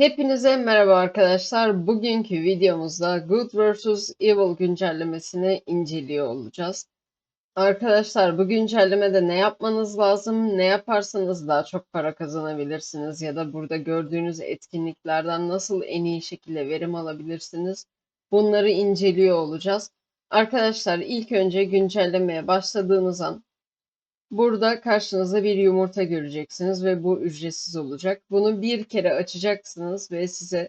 Hepinize merhaba arkadaşlar. Bugünkü videomuzda Good vs. Evil güncellemesini inceliyor olacağız. Arkadaşlar bu güncellemede ne yapmanız lazım? Ne yaparsanız daha çok para kazanabilirsiniz ya da burada gördüğünüz etkinliklerden nasıl en iyi şekilde verim alabilirsiniz? Bunları inceliyor olacağız. Arkadaşlar ilk önce güncellemeye başladığınız an Burada karşınızda bir yumurta göreceksiniz ve bu ücretsiz olacak. Bunu bir kere açacaksınız ve size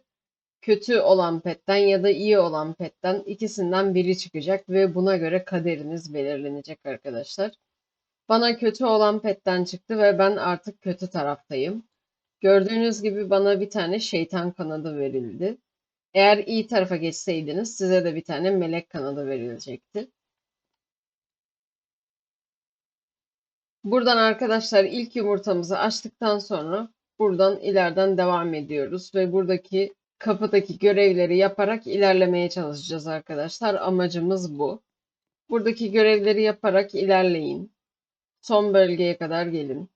kötü olan petten ya da iyi olan petten ikisinden biri çıkacak ve buna göre kaderiniz belirlenecek arkadaşlar. Bana kötü olan petten çıktı ve ben artık kötü taraftayım. Gördüğünüz gibi bana bir tane şeytan kanadı verildi. Eğer iyi tarafa geçseydiniz size de bir tane melek kanadı verilecekti. Buradan arkadaşlar ilk yumurtamızı açtıktan sonra buradan ileriden devam ediyoruz ve buradaki kapıdaki görevleri yaparak ilerlemeye çalışacağız arkadaşlar. Amacımız bu. Buradaki görevleri yaparak ilerleyin. Son bölgeye kadar gelin.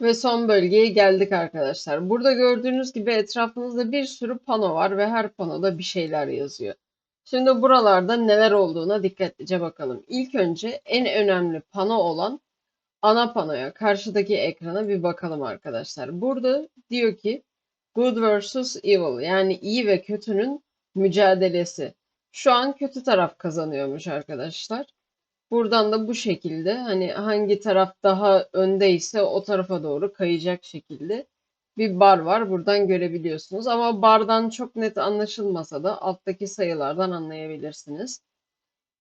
Ve son bölgeye geldik arkadaşlar. Burada gördüğünüz gibi etrafımızda bir sürü pano var ve her panoda bir şeyler yazıyor. Şimdi buralarda neler olduğuna dikkatlice bakalım. İlk önce en önemli pano olan ana panoya, karşıdaki ekrana bir bakalım arkadaşlar. Burada diyor ki Good vs. Evil yani iyi ve kötünün mücadelesi. Şu an kötü taraf kazanıyormuş arkadaşlar. Buradan da bu şekilde hani hangi taraf daha öndeyse o tarafa doğru kayacak şekilde bir bar var. Buradan görebiliyorsunuz. Ama bardan çok net anlaşılmasa da alttaki sayılardan anlayabilirsiniz.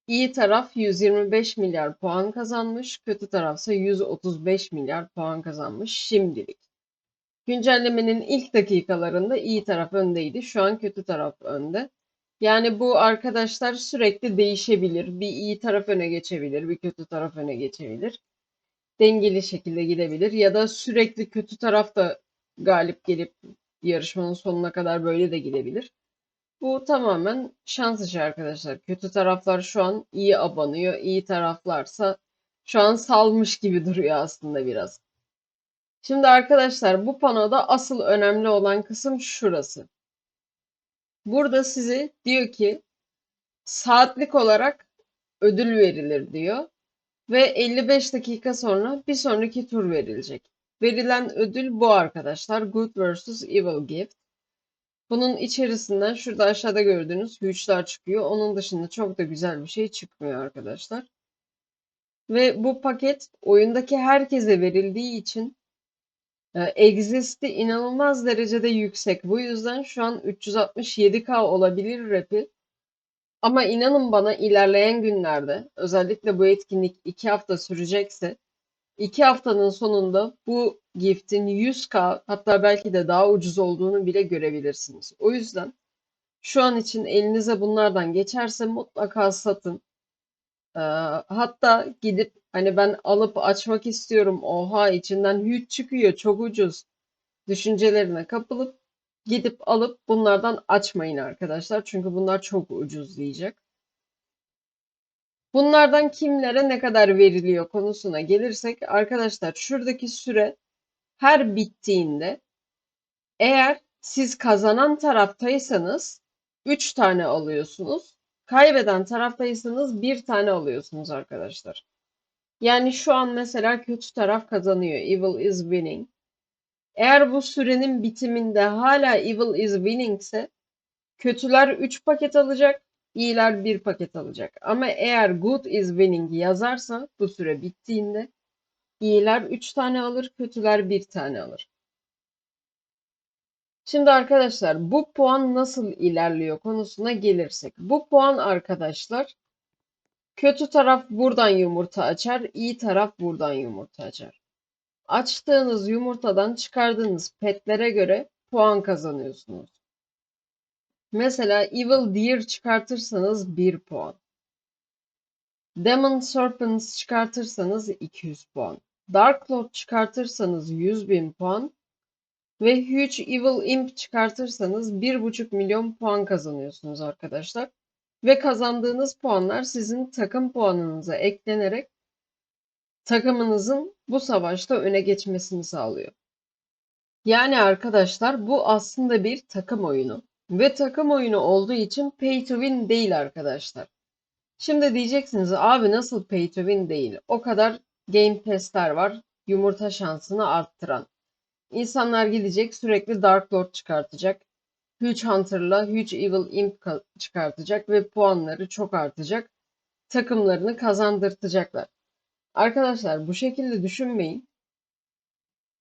İyi taraf 125 milyar puan kazanmış. Kötü tarafsa 135 milyar puan kazanmış şimdilik. Güncellemenin ilk dakikalarında iyi taraf öndeydi. Şu an kötü taraf önde. Yani bu arkadaşlar sürekli değişebilir. Bir iyi taraf öne geçebilir, bir kötü taraf öne geçebilir. Dengeli şekilde gidebilir ya da sürekli kötü taraf da galip gelip yarışmanın sonuna kadar böyle de gidebilir. Bu tamamen şans işi arkadaşlar. Kötü taraflar şu an iyi abanıyor. İyi taraflarsa şu an salmış gibi duruyor aslında biraz. Şimdi arkadaşlar bu panoda asıl önemli olan kısım şurası. Burada sizi diyor ki saatlik olarak ödül verilir diyor. Ve 55 dakika sonra bir sonraki tur verilecek. Verilen ödül bu arkadaşlar. Good vs. Evil Gift. Bunun içerisinden şurada aşağıda gördüğünüz güçler çıkıyor. Onun dışında çok da güzel bir şey çıkmıyor arkadaşlar. Ve bu paket oyundaki herkese verildiği için Exist'i inanılmaz derecede yüksek. Bu yüzden şu an 367K olabilir rap'i. Ama inanın bana ilerleyen günlerde özellikle bu etkinlik 2 hafta sürecekse 2 haftanın sonunda bu gift'in 100K hatta belki de daha ucuz olduğunu bile görebilirsiniz. O yüzden şu an için elinize bunlardan geçerse mutlaka satın. Hatta gidip Hani ben alıp açmak istiyorum. Oha içinden hüt çıkıyor çok ucuz. Düşüncelerine kapılıp gidip alıp bunlardan açmayın arkadaşlar. Çünkü bunlar çok ucuz diyecek. Bunlardan kimlere ne kadar veriliyor konusuna gelirsek arkadaşlar şuradaki süre her bittiğinde eğer siz kazanan taraftaysanız 3 tane alıyorsunuz. Kaybeden taraftaysanız 1 tane alıyorsunuz arkadaşlar. Yani şu an mesela kötü taraf kazanıyor. Evil is winning. Eğer bu sürenin bitiminde hala evil is winning ise kötüler 3 paket alacak, iyiler 1 paket alacak. Ama eğer good is winning yazarsa bu süre bittiğinde iyiler 3 tane alır, kötüler 1 tane alır. Şimdi arkadaşlar bu puan nasıl ilerliyor konusuna gelirsek. Bu puan arkadaşlar Kötü taraf buradan yumurta açar, iyi taraf buradan yumurta açar. Açtığınız yumurtadan çıkardığınız petlere göre puan kazanıyorsunuz. Mesela Evil Deer çıkartırsanız 1 puan. Demon Serpents çıkartırsanız 200 puan. Dark Lord çıkartırsanız 100.000 puan. Ve Huge Evil Imp çıkartırsanız 1.5 milyon puan kazanıyorsunuz arkadaşlar. Ve kazandığınız puanlar sizin takım puanınıza eklenerek takımınızın bu savaşta öne geçmesini sağlıyor. Yani arkadaşlar bu aslında bir takım oyunu ve takım oyunu olduğu için pay to win değil arkadaşlar. Şimdi diyeceksiniz abi nasıl pay to win değil? O kadar game pass'ler var yumurta şansını arttıran. İnsanlar gidecek sürekli Dark Lord çıkartacak. Huge Hunter'la Huge Evil Imp çıkartacak ve puanları çok artacak. Takımlarını kazandırtacaklar. Arkadaşlar bu şekilde düşünmeyin.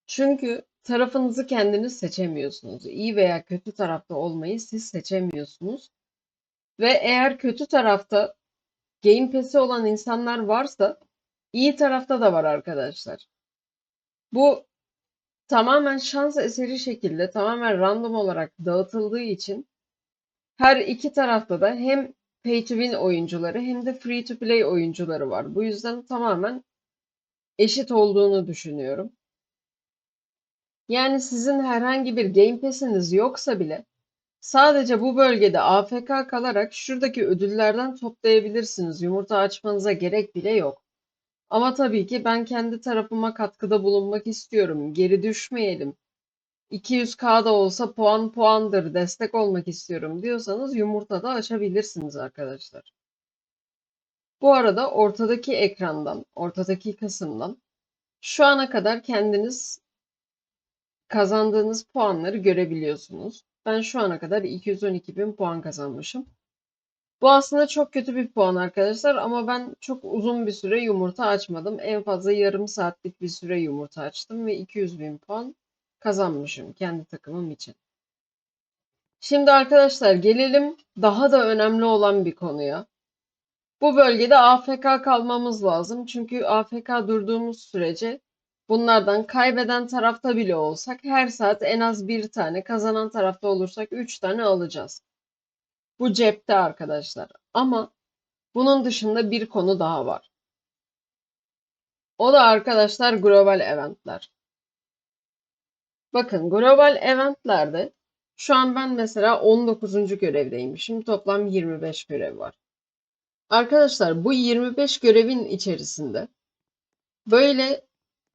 Çünkü tarafınızı kendiniz seçemiyorsunuz. İyi veya kötü tarafta olmayı siz seçemiyorsunuz. Ve eğer kötü tarafta Game Pass'i olan insanlar varsa iyi tarafta da var arkadaşlar. Bu tamamen şans eseri şekilde tamamen random olarak dağıtıldığı için her iki tarafta da hem pay to win oyuncuları hem de free to play oyuncuları var. Bu yüzden tamamen eşit olduğunu düşünüyorum. Yani sizin herhangi bir Game Pass'iniz yoksa bile sadece bu bölgede AFK kalarak şuradaki ödüllerden toplayabilirsiniz. Yumurta açmanıza gerek bile yok. Ama tabii ki ben kendi tarafıma katkıda bulunmak istiyorum. Geri düşmeyelim. 200k da olsa puan puandır, destek olmak istiyorum diyorsanız yumurta da açabilirsiniz arkadaşlar. Bu arada ortadaki ekrandan, ortadaki kısımdan şu ana kadar kendiniz kazandığınız puanları görebiliyorsunuz. Ben şu ana kadar 212 bin puan kazanmışım. Bu aslında çok kötü bir puan arkadaşlar ama ben çok uzun bir süre yumurta açmadım. En fazla yarım saatlik bir süre yumurta açtım ve 200 bin puan kazanmışım kendi takımım için. Şimdi arkadaşlar gelelim daha da önemli olan bir konuya. Bu bölgede AFK kalmamız lazım. Çünkü AFK durduğumuz sürece bunlardan kaybeden tarafta bile olsak her saat en az bir tane, kazanan tarafta olursak üç tane alacağız. Bu cepte arkadaşlar. Ama bunun dışında bir konu daha var. O da arkadaşlar global eventler. Bakın global eventlerde şu an ben mesela 19. görevdeyim. Şimdi toplam 25 görev var. Arkadaşlar bu 25 görevin içerisinde böyle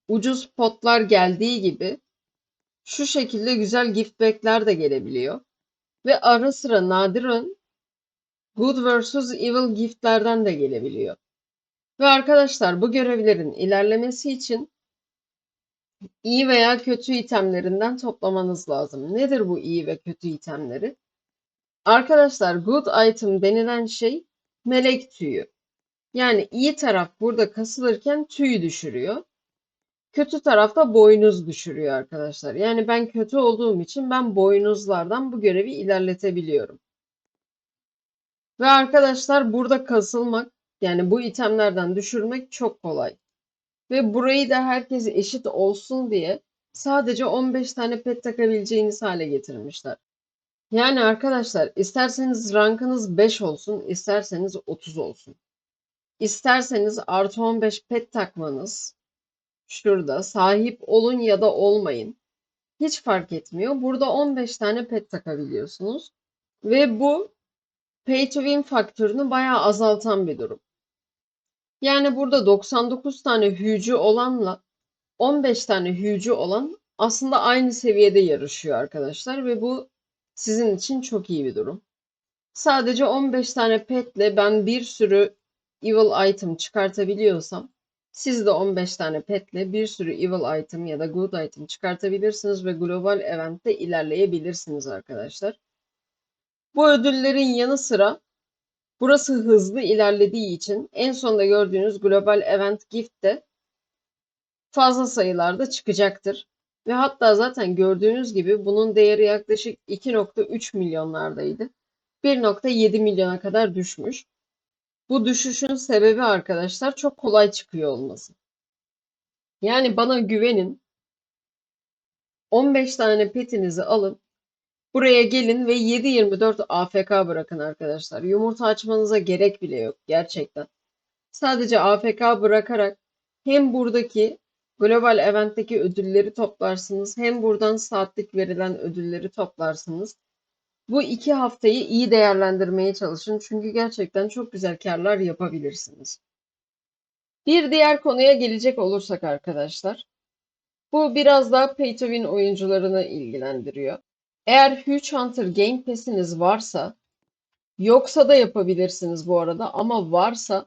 ucuz potlar geldiği gibi şu şekilde güzel gift back'ler de gelebiliyor. Ve ara sıra nadiren Good vs. Evil giftlerden de gelebiliyor. Ve arkadaşlar bu görevlerin ilerlemesi için iyi veya kötü itemlerinden toplamanız lazım. Nedir bu iyi ve kötü itemleri? Arkadaşlar good item denilen şey melek tüyü. Yani iyi taraf burada kasılırken tüy düşürüyor. Kötü tarafta boynuz düşürüyor arkadaşlar. Yani ben kötü olduğum için ben boynuzlardan bu görevi ilerletebiliyorum. Ve arkadaşlar burada kasılmak yani bu itemlerden düşürmek çok kolay. Ve burayı da herkes eşit olsun diye sadece 15 tane pet takabileceğiniz hale getirmişler. Yani arkadaşlar isterseniz rankınız 5 olsun, isterseniz 30 olsun. İsterseniz artı 15 pet takmanız şurada sahip olun ya da olmayın. Hiç fark etmiyor. Burada 15 tane pet takabiliyorsunuz. Ve bu pay to win faktörünü bayağı azaltan bir durum. Yani burada 99 tane hücü olanla 15 tane hücü olan aslında aynı seviyede yarışıyor arkadaşlar ve bu sizin için çok iyi bir durum. Sadece 15 tane petle ben bir sürü evil item çıkartabiliyorsam siz de 15 tane petle bir sürü evil item ya da good item çıkartabilirsiniz ve global eventte ilerleyebilirsiniz arkadaşlar. Bu ödüllerin yanı sıra burası hızlı ilerlediği için en sonda gördüğünüz global event gift de fazla sayılarda çıkacaktır. Ve hatta zaten gördüğünüz gibi bunun değeri yaklaşık 2.3 milyonlardaydı. 1.7 milyona kadar düşmüş. Bu düşüşün sebebi arkadaşlar çok kolay çıkıyor olması. Yani bana güvenin. 15 tane petinizi alın. Buraya gelin ve 7-24 AFK bırakın arkadaşlar. Yumurta açmanıza gerek bile yok gerçekten. Sadece AFK bırakarak hem buradaki Global Event'teki ödülleri toplarsınız hem buradan saatlik verilen ödülleri toplarsınız. Bu iki haftayı iyi değerlendirmeye çalışın çünkü gerçekten çok güzel karlar yapabilirsiniz. Bir diğer konuya gelecek olursak arkadaşlar. Bu biraz daha pay to win oyuncularını ilgilendiriyor. Eğer Huge Hunter Game Pass'iniz varsa, yoksa da yapabilirsiniz bu arada ama varsa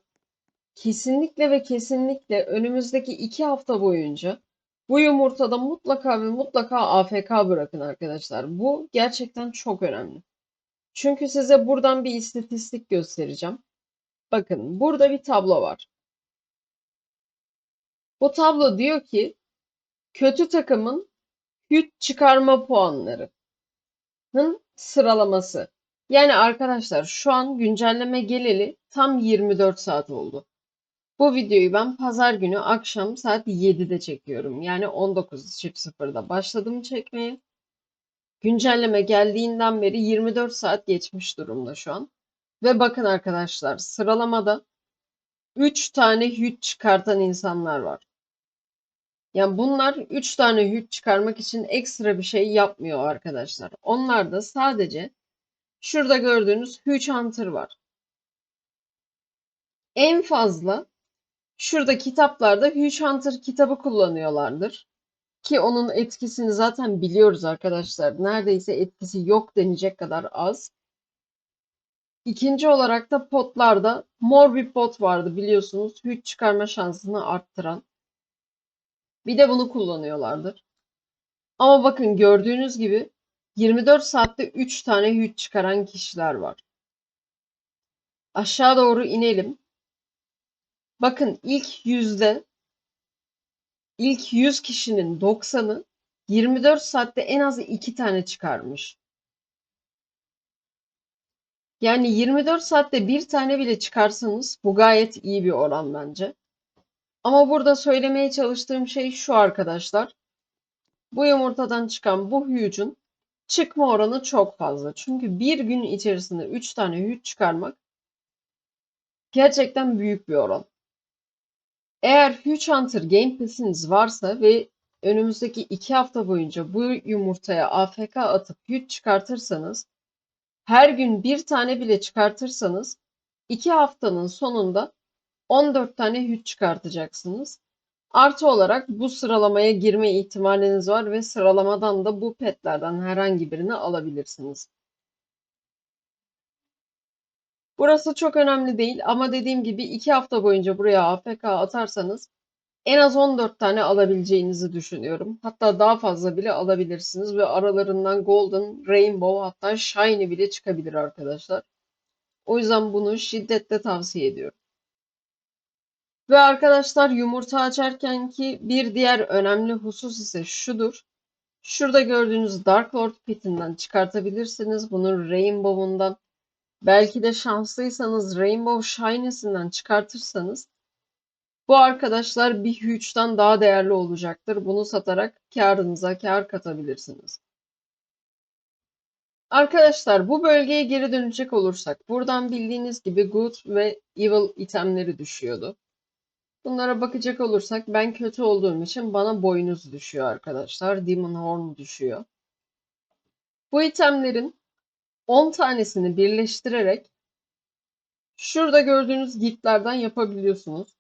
kesinlikle ve kesinlikle önümüzdeki iki hafta boyunca bu yumurtada mutlaka ve mutlaka AFK bırakın arkadaşlar. Bu gerçekten çok önemli. Çünkü size buradan bir istatistik göstereceğim. Bakın burada bir tablo var. Bu tablo diyor ki kötü takımın hüt çıkarma puanlarının sıralaması. Yani arkadaşlar şu an güncelleme geleli tam 24 saat oldu. Bu videoyu ben pazar günü akşam saat 7'de çekiyorum. Yani 19.00'da başladım çekmeye. Güncelleme geldiğinden beri 24 saat geçmiş durumda şu an. Ve bakın arkadaşlar sıralamada 3 tane hüt çıkartan insanlar var. Yani bunlar 3 tane hüt çıkarmak için ekstra bir şey yapmıyor arkadaşlar. Onlar da sadece şurada gördüğünüz Huge Hunter var. En fazla şurada kitaplarda Huge Hunter kitabı kullanıyorlardır. Ki onun etkisini zaten biliyoruz arkadaşlar. Neredeyse etkisi yok denecek kadar az. İkinci olarak da potlarda mor bir pot vardı biliyorsunuz. Hüç çıkarma şansını arttıran. Bir de bunu kullanıyorlardır. Ama bakın gördüğünüz gibi 24 saatte 3 tane hüç çıkaran kişiler var. Aşağı doğru inelim. Bakın ilk yüzde ilk 100 kişinin 90'ı 24 saatte en az 2 tane çıkarmış. Yani 24 saatte bir tane bile çıkarsanız bu gayet iyi bir oran bence. Ama burada söylemeye çalıştığım şey şu arkadaşlar. Bu yumurtadan çıkan bu hücün çıkma oranı çok fazla. Çünkü bir gün içerisinde 3 tane hüc çıkarmak gerçekten büyük bir oran. Eğer Huge Hunter Game Pass'iniz varsa ve önümüzdeki 2 hafta boyunca bu yumurtaya AFK atıp hüc çıkartırsanız her gün bir tane bile çıkartırsanız 2 haftanın sonunda 14 tane hüc çıkartacaksınız. Artı olarak bu sıralamaya girme ihtimaliniz var ve sıralamadan da bu petlerden herhangi birini alabilirsiniz. Burası çok önemli değil ama dediğim gibi 2 hafta boyunca buraya AFK atarsanız en az 14 tane alabileceğinizi düşünüyorum. Hatta daha fazla bile alabilirsiniz ve aralarından Golden, Rainbow hatta Shiny bile çıkabilir arkadaşlar. O yüzden bunu şiddetle tavsiye ediyorum. Ve arkadaşlar yumurta açarken ki bir diğer önemli husus ise şudur. Şurada gördüğünüz Dark Lord Pit'inden çıkartabilirsiniz. Bunun Rainbow'undan belki de şanslıysanız Rainbow Shiny'sinden çıkartırsanız bu arkadaşlar bir huge'dan daha değerli olacaktır. Bunu satarak karınıza kar katabilirsiniz. Arkadaşlar bu bölgeye geri dönecek olursak buradan bildiğiniz gibi good ve evil itemleri düşüyordu. Bunlara bakacak olursak ben kötü olduğum için bana boynuz düşüyor arkadaşlar. Demon Horn düşüyor. Bu itemlerin 10 tanesini birleştirerek şurada gördüğünüz gitlerden yapabiliyorsunuz.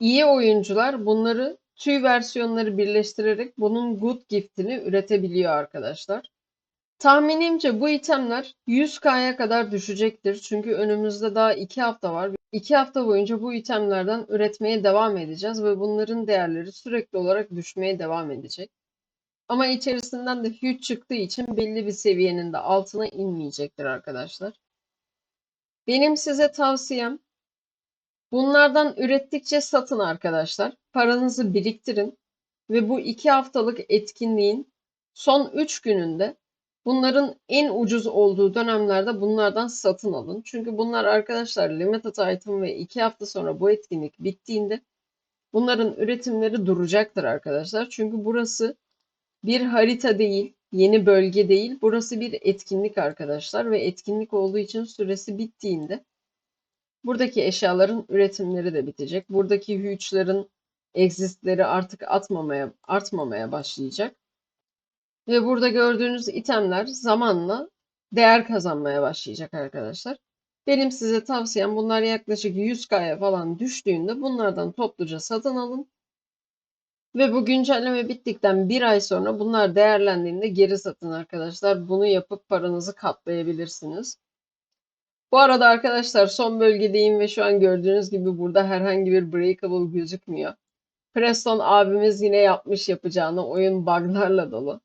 İyi oyuncular bunları tüy versiyonları birleştirerek bunun good gift'ini üretebiliyor arkadaşlar. Tahminimce bu itemler 100k'ya kadar düşecektir. Çünkü önümüzde daha 2 hafta var. 2 hafta boyunca bu itemlerden üretmeye devam edeceğiz ve bunların değerleri sürekli olarak düşmeye devam edecek. Ama içerisinden de huge çıktığı için belli bir seviyenin de altına inmeyecektir arkadaşlar. Benim size tavsiyem bunlardan ürettikçe satın arkadaşlar. Paranızı biriktirin ve bu 2 haftalık etkinliğin son 3 gününde Bunların en ucuz olduğu dönemlerde bunlardan satın alın. Çünkü bunlar arkadaşlar limited item ve 2 hafta sonra bu etkinlik bittiğinde bunların üretimleri duracaktır arkadaşlar. Çünkü burası bir harita değil, yeni bölge değil. Burası bir etkinlik arkadaşlar ve etkinlik olduğu için süresi bittiğinde buradaki eşyaların üretimleri de bitecek. Buradaki huge'ların existleri artık atmamaya, artmamaya başlayacak. Ve burada gördüğünüz itemler zamanla değer kazanmaya başlayacak arkadaşlar. Benim size tavsiyem bunlar yaklaşık 100K'ya falan düştüğünde bunlardan topluca satın alın. Ve bu güncelleme bittikten bir ay sonra bunlar değerlendiğinde geri satın arkadaşlar. Bunu yapıp paranızı katlayabilirsiniz. Bu arada arkadaşlar son bölgedeyim ve şu an gördüğünüz gibi burada herhangi bir breakable gözükmüyor. Preston abimiz yine yapmış yapacağını oyun bug'larla dolu.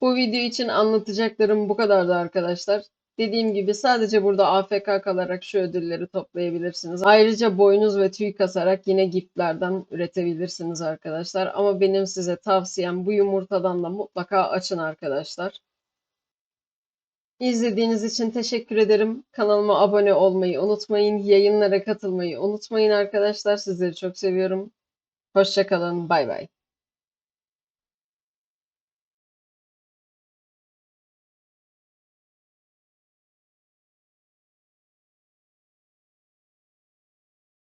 Bu video için anlatacaklarım bu kadardı arkadaşlar. Dediğim gibi sadece burada AFK kalarak şu ödülleri toplayabilirsiniz. Ayrıca boynuz ve tüy kasarak yine giftlerden üretebilirsiniz arkadaşlar. Ama benim size tavsiyem bu yumurtadan da mutlaka açın arkadaşlar. İzlediğiniz için teşekkür ederim. Kanalıma abone olmayı unutmayın. Yayınlara katılmayı unutmayın arkadaşlar. Sizleri çok seviyorum. Hoşça kalın. Bay bay.